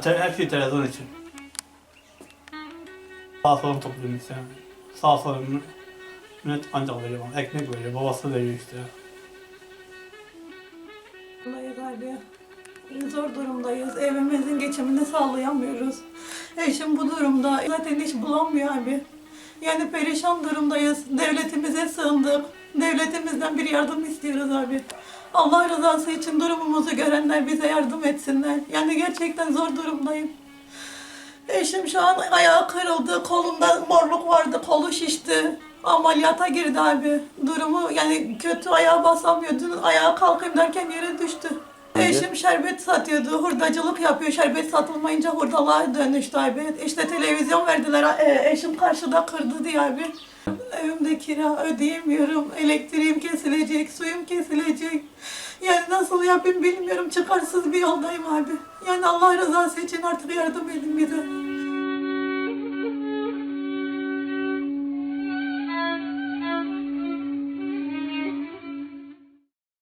te- her şey televizyon için. Sağ solum topluyorum işte. Sağ solum millet ancak veriyor bana. Ekmek veriyor, babası veriyor işte. Vallahi abi zor durumdayız. Evimizin geçimini sağlayamıyoruz. Eşim bu durumda zaten iş bulamıyor abi. Yani perişan durumdayız. Devletimize sığındık. Devletimizden bir yardım istiyoruz abi. Allah rızası için durumumuzu görenler bize yardım etsinler. Yani gerçekten zor durumdayım. Eşim şu an ayağı kırıldı, kolunda morluk vardı, kolu şişti. Ameliyata girdi abi. Durumu yani kötü ayağa basamıyordu. Ayağa kalkayım derken yere düştü. Eşim şerbet satıyordu, hurdacılık yapıyor. Şerbet satılmayınca hurdalığa dönüştü abi. İşte televizyon verdiler, e, eşim karşıda kırdı diye abi. Evimde kira ödeyemiyorum, elektriğim kesilecek, suyum kesilecek. Yapayım bilmiyorum, çıkarsız bir yoldayım abi. Yani Allah rızası için artık yardım edin bize.